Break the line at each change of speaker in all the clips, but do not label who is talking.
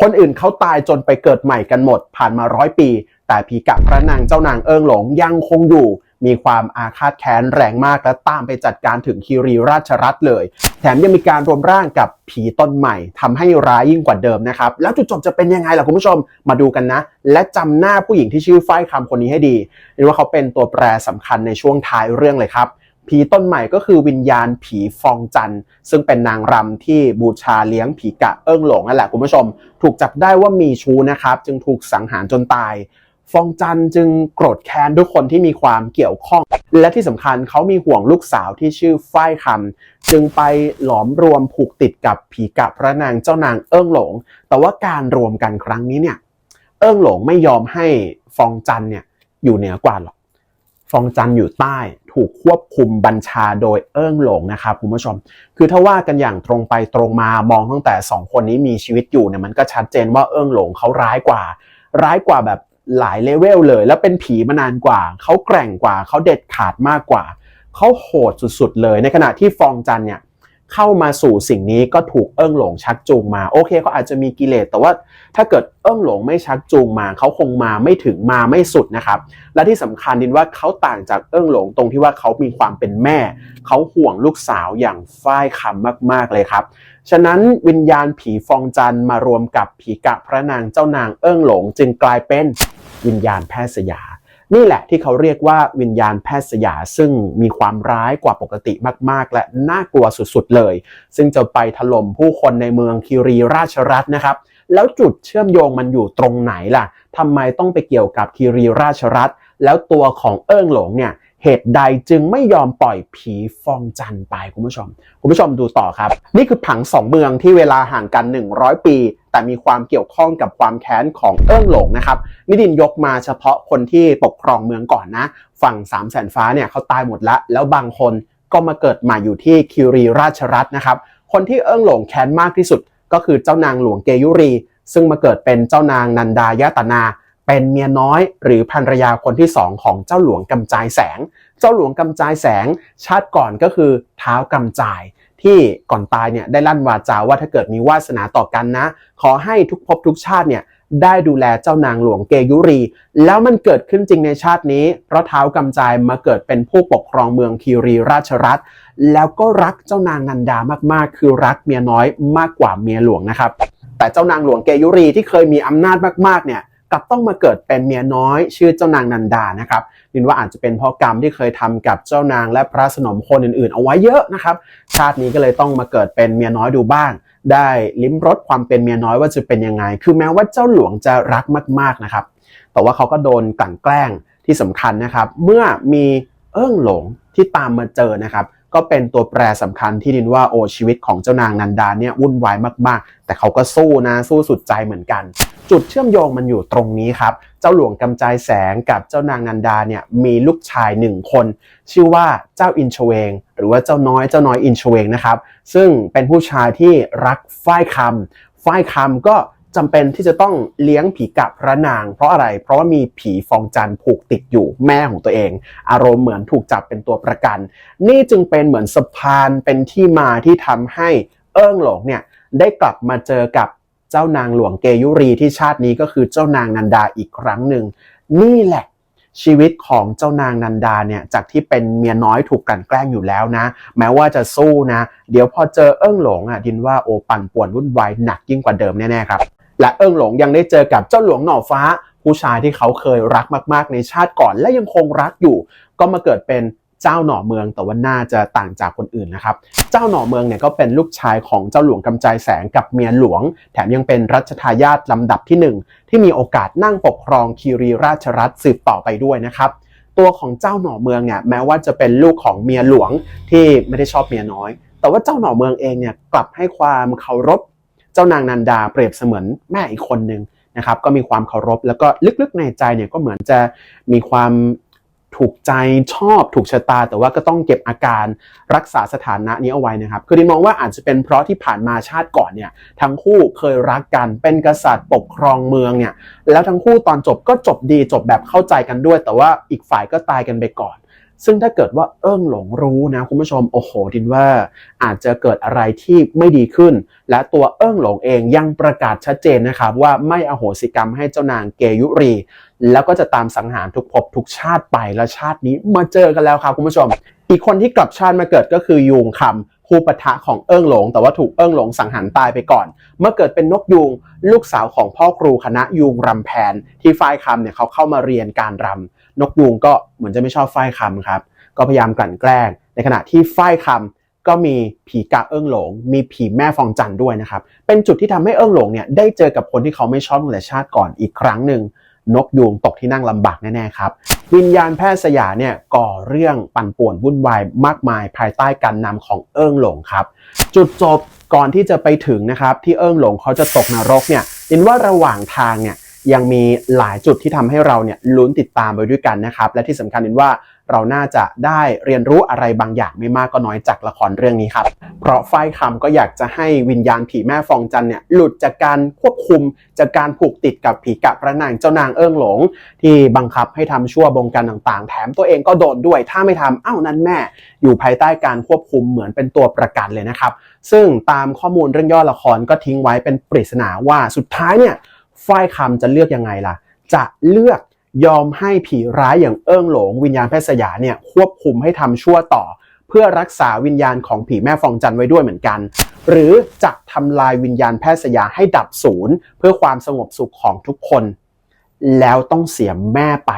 คนอื่นเขาตายจนไปเกิดใหม่กันหมด ผ่านมาร้อยปี แต่ผีกะพระนางเจ้านางเอิงหลงยังคงอยู่ มีความอาฆาตแค้นแรงมากและตามไปจัดการถึงคีรีราชรัฐเลย แถมยังมีการรวมร่างกับผีต้นใหม่ทำให้ร้ายยิ่งกว่าเดิมนะครับ แล้วจุดจบจะเป็นยังไงล่ะคุณผู้ชมมาดูกันนะ และจำหน้าผู้หญิงที่ชื่อฝ้ายคำคนนี้ให้ดีเรียกว่าเขาเป็นตัวแปรสำคัญในช่วงท้ายเรื่องเลยครับ ผีต้นใหม่ก็คือวิญญาณผีฟองจันซึ่งเป็นนางรำที่บูชาเลี้ยงผีกะเอิงหลงนั่นแหละคุณผู้ชม ถูกจับได้ว่ามีชู้นะครับ จึงถูกสังหารจนตาย ฟองจันจึงโกรธแค้นทุกคนที่มีความเกี่ยวข้อง และที่สำคัญเขามีห่วงลูกสาวที่ชื่อฝ้ายคำจึงไปหลอมรวมผูกติดกับผีกะพระนางเจ้านางเอิงหลง แต่ว่าการรวมกันครั้งนี้เนี่ยเอิงหลงไม่ยอมให้ฟองจันเนี่ยอยู่เหนือกว่าหรอก ฟองจันอยู่ใต้ ถูกควบคุมบัญชาโดยเอิ้งหลงนะครับคุณผู้ชม คือถ้าว่ากันอย่างตรงไปตรงมามองตั้งแต่ 2 คนนี้มีชีวิตอยู่เนี่ยมันก็ชัดเจนว่าเอิ้งหลงเขาร้ายกว่า ร้ายกว่าแบบหลายเลเวลเลย แล้วเป็นผีมานานกว่า เขาแกร่งกว่า เขาเด็ดขาดมากกว่า เขาโหดสุดๆเลย ในขณะที่ฟองจันเนี่ย เข้ามาสู่สิ่งนี้ก็ถูกเอิ้งหลงชักจูงมา โอเคเขาอาจจะมีกิเลสแต่ว่าถ้าเกิดเอิ้งหลงไม่ชักจูงมาเขาคงมาไม่ถึงมาไม่สุดนะครับ และที่สำคัญดินว่าเขาต่างจากเอิ้งหลงตรงที่ว่าเขามีความเป็นแม่ เขาห่วงลูกสาวอย่างฝ้ายคำมาก ๆเลยครับฉะนั้นวิญญาณผีฟองจันมารวมกับผีกะพระนางเจ้านางเอิ้งหลง จึงกลายเป็นวิญญาณแพทย์สยา นี่แหละที่เขาเรียกว่าวิญญาณแพทย์สยาซึ่งมีความร้ายกว่าปกติมาก ๆ และน่ากลัวสุดๆเลย ซึ่งจะไปถล่มผู้คนในเมืองคิรีราชรัฐนะครับ แล้วจุดเชื่อมโยงมันอยู่ตรงไหนล่ะทำไมต้องไปเกี่ยวกับคีรีราชรัฐ แล้วตัวของเอิ้งหลงเนี่ยเหตุใดจึงไม่ยอมปล่อยผีฟองจันไปคุณผู้ชม คุณผู้ชมดูต่อครับ นี่คือผังสองเมืองที่เวลาห่างกัน 100 ปี แต่มีความเกี่ยวข้องกับความแค้นของเอิ้งหลงนะครับนิดินยกมาเฉพาะคนที่ปกครองเมืองก่อนนะ ฝั่งสามแสนฟ้าเนี่ยเขาตายหมดละ แล้วบางคนก็มาเกิดใหม่อยู่ที่คิรีราชรัฐนะครับ คนที่เอิ้งหลงแค้นมากที่สุด ก็คือเจ้านางหลวงเกยุรี ซึ่งมาเกิดเป็นเจ้านางนันดายตนา เป็นเมียน้อย หรือภรรยาคนที่สองของเจ้าหลวงกำจายแสง เจ้าหลวงกำจายแสงชาติก่อนก็คือเท้ากำจาย ที่ก่อนตายเนี่ยได้ลั่นวาจาว่าถ้าเกิดมีวาสนาต่อกันนะ ขอให้ทุกภพทุกชาติเนี่ยได้ดูแลเจ้านางหลวงเกยุรี แล้วมันเกิดขึ้นจริงในชาตินี้ เพราะเท้ากำจายมาเกิดเป็นผู้ปกครองเมืองคีรีราชรัฐแล้วก็รักเจ้านางนันดามากๆ คือรักเมียน้อยมากกว่าเมียหลวงนะครับ แต่เจ้านางหลวงเกยุรีที่เคยมีอำนาจมากๆเนี่ย กลับต้องมาเกิดเป็นเมียน้อย ชื่อเจ้านางนันดานะครับนินว่าอาจจะเป็นเพราะกรรมที่เคยทำกับเจ้านางและพระสนมคนอื่นๆ เอาไว้เยอะนะครับ ชาตินี้ก็เลยต้องมาเกิดเป็นเมียน้อยดูบ้าง ได้ลิ้มรสความเป็นเมียน้อยว่าจะเป็นยังไง คือแม้ว่าเจ้าหลวงจะรักมากๆนะครับ แต่ว่าเขาก็โดนกลั่นแกล้งที่สำคัญนะครับ เมื่อมีเอิ้งหลงที่ตามมาเจอนะครับ ก็เป็นตัวแปรสำคัญที่ดินว่าโอชีวิตของเจ้านางนันดาเนี่ยวุ่นวายมากๆ แต่เขาก็สู้นะสู้สุดใจเหมือนกัน จุดเชื่อมโยงมันอยู่ตรงนี้ครับ เจ้าหลวงกำจายแสงกับเจ้านางนันดาเนี่ยมีลูกชายหนึ่งคน ชื่อว่าเจ้าอินชเวง หรือว่าเจ้าน้อยเจ้าน้อยอินชเวงนะครับ ซึ่งเป็นผู้ชายที่รักฝ้ายคำฝ้ายคำก็ จำเป็นที่จะต้องเลี้ยงผีกะพระนาง เพราะอะไร เพราะว่ามีผีฟองจันผูกติดอยู่แม่ของตัวเอง อารมณ์เหมือนถูกจับเป็นตัวประกัน นี่จึงเป็นเหมือนสะพานเป็นที่มาที่ทำให้เอิ้งหลงเนี่ยได้กลับมาเจอกับเจ้านางหลวงเกยุรีที่ชาตินี้ก็คือเจ้านางนันดาอีกครั้งหนึ่งนี่แหละชีวิตของเจ้านางนันดาเนี่ยจากที่เป็นเมียน้อยถูกกลั่นแกล้งอยู่แล้วนะ แม้ว่าจะสู้นะ เดี๋ยวพอเจอเอิ้งหลงอะดินว่าโอปั่นป่วนวุ่นวายหนักยิ่งกว่าเดิมแน่ๆครับ และเอิ้งหลงยังได้เจอกับเจ้าหลวงหน่อฟ้า ผู้ชายที่เขาเคยรักมาก ๆ ในชาติก่อนและยังคงรักอยู่ ก็มาเกิดเป็นเจ้าหน่อเมืองแต่ว่าน่าจะต่างจากคนอื่นนะครับ เจ้าหน่อเมืองเนี่ยก็เป็นลูกชายของเจ้าหลวงกำจายแสงกับเมียหลวง แถมยังเป็นรัชทายาทลำดับที่หนึ่งที่มีโอกาสนั่งปกครองคีรีราชรัฐสืบต่อไปด้วยนะครับตัวของเจ้าหน่อเมืองเนี่ยแม้ว่าจะเป็นลูกของเมียหลวงที่ไม่ได้ชอบเมียน้อย แต่ว่าเจ้าหน่อเมืองเองเนี่ยกลับให้ความเคารพ จ้านางนันดาเปรียบเสมือนแม่อีกคนหนึ่งนะครับ ก็มีความเคารพแล้วก็ลึกๆในใจเนี่ยก็เหมือนจะมีความถูกใจชอบถูกชะตา แต่ว่าก็ต้องเก็บอาการรักษาสถานะนี้เอาไว้นะครับ คือดิมองว่าอาจจะเป็นเพราะที่ผ่านมาชาติก่อนเนี่ยทั้งคู่เคยรักกันเป็นกษัตริย์ปกครองเมืองเนี่ยแล้วทั้งคู่ตอนจบก็จบดีจบแบบเข้าใจกันด้วย แต่ว่าอีกฝ่ายก็ตายกันไปก่อน ซึ่งถ้าเกิดว่าเอิ้งหลงรู้นะคุณผู้ชมโอ้โหดินว่า อาจจะเกิดอะไรที่ไม่ดีขึ้น และตัวเอิ้งหลงเองยังประกาศชัดเจนนะครับว่าไม่อโหสิกรรมให้เจ้านางเกยุรี แล้วก็จะตามสังหารทุกภพทุกชาติไปและชาตินี้มาเจอกันแล้วครับคุณผู้ชม อีกคนที่กลับชาติมาเกิดก็คือยูงคำคู่ปะทะของเอิ้งหลง แต่ว่าถูกเอิ้งหลงสังหารตายไปก่อน เมื่อเกิดเป็นนกยูงลูกสาวของพ่อครูคณะยูงรำแพนที่ฝ้ายคำเนี่ยเขาเข้ามาเรียนการรำ นกยูงก็เหมือนจะไม่ชอบฝ้ายคำครับ ก็พยายามกลั่นแกล้ง ในขณะที่ฝ้ายคำก็มีผีกะเอิ้งหลง มีผีแม่ฟองจันด้วยนะครับ เป็นจุดที่ทำให้เอิ้งหลงเนี่ยได้เจอกับคนที่เขาไม่ชอบตั้งแต่ชาติก่อนอีกครั้งหนึ่งนกยูงตกที่นั่งลำบากแน่ๆครับ วิญญาณแพทย์สยามเนี่ยก่อเรื่องปั่นป่วนวุ่นวายมากมายภายใต้การนำของเอิ้งหลงครับ จุดจบก่อนที่จะไปถึงนะครับที่เอิ้งหลงเขาจะตกนรกเนี่ยยินว่าระหว่างทางเนี่ย ยังมีหลายจุดที่ทำให้เราเนี่ยลุ้นติดตามไปด้วยกันนะครับ และที่สำคัญยินว่าเราน่าจะได้เรียนรู้อะไรบางอย่างไม่มากก็น้อยจากละครเรื่องนี้ครับ เพราะฝ้ายคำก็อยากจะให้วิญญาณผีแม่ฟองจันเนี่ยหลุดจากการควบคุมจากการผูกติดกับผีกะพระนางเจ้านางเอิ้งหลง ที่บังคับให้ทำชั่วบงการต่างๆ แถมตัวเองก็โดนด้วย ถ้าไม่ทำอ้าวนั่นแม่ อยู่ภายใต้การควบคุมเหมือนเป็นตัวประกันเลยนะครับ ซึ่งตามข้อมูลเรื่องย่อละครก็ทิ้งไว้เป็นปริศนาว่าสุดท้ายเนี่ย ฝ้ายคำจะเลือกยังไงล่ะ จะเลือกยอมให้ผีร้ายอย่างเอิ้งหลง วิญญาณแพทย์สยามเนี่ยควบคุมให้ทำชั่วต่อ เพื่อรักษาวิญญาณของผีแม่ฟองจันไว้ด้วยเหมือนกัน หรือจะทำลายวิญญาณแพทย์สยามให้ดับศูนย์ เพื่อความสงบสุขของทุกคน แล้วต้องเสียแม่ไป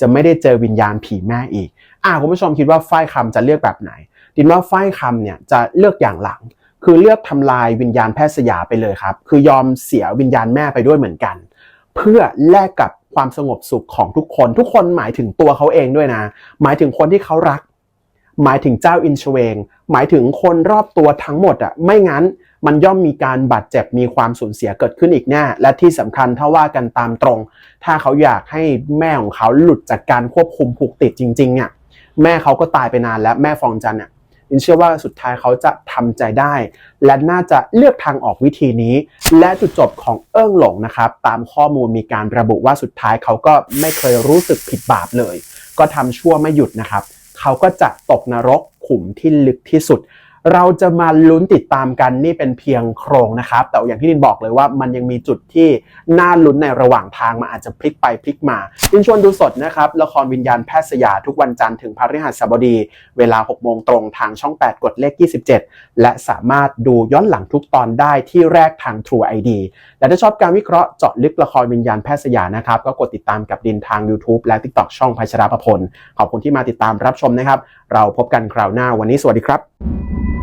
จะไม่ได้เจอวิญญาณผีแม่อีกอ่าคุณผู้ชมคิดว่าฝ้ายคำจะเลือกแบบไหนดินว่าฝ้ายคำเนี่ยจะเลือกอย่างหลัง คือเลือกทำลายวิญญาณแพทย์สยามไปเลยครับ คือยอมเสียวิญญาณแม่ไปด้วยเหมือนกัน เพื่อแลกกับความสงบสุขของทุกคน ทุกคนหมายถึงตัวเขาเองด้วยนะ หมายถึงคนที่เขารัก หมายถึงเจ้าอินชเวง หมายถึงคนรอบตัวทั้งหมดอะไม่งั้นมันย่อมมีการบาดเจ็บมีความสูญเสียเกิดขึ้นอีกแน่และที่สำคัญถ้าว่ากันตามตรง ถ้าเขาอยากให้แม่ของเขาหลุดจากการควบคุมผูกติดจริงๆเนี่ยแม่เขาก็ตายไปนานแล้วแม่ฟองจันเนี่ย อินเชื่อว่าสุดท้ายเขาจะทำใจได้ และน่าจะเลือกทางออกวิธีนี้ และจุดจบของเอิ้งหลงนะครับตามข้อมูลมีการระบุว่าสุดท้ายเขาก็ไม่เคยรู้สึกผิดบาปเลย ก็ทำชั่วไม่หยุดนะครับ เขาก็จะตกนรกขุมที่ลึกที่สุด เราจะมาลุ้นติดตามกันนี่เป็นเพียงโครงนะครับ แต่อย่างที่ดินบอกเลยว่ามันยังมีจุดที่น่าลุ้นในระหว่างทางมันอาจจะพลิกไปพลิกมาดินชวนดูสดนะครับ ละครวิญญาณแพทย์สยามทุกวันจันทร์ถึงพฤหัสบดี เวลา 6 โมงตรงทางช่อง 8 กดเลข 27 และสามารถดูย้อนหลังทุกตอนได้ที่แรกทาง True ID และถ้าชอบการวิเคราะห์เจาะลึกละครวิญญาณแพทย์สยามนะครับก็กดติดตามกับดินทาง YouTube และ TikTok ช่องพัชราภพลขอบคุณที่มาติดตามรับชมนะครับ เราพบกันคราวหน้าวันนี้สวัสดีครับ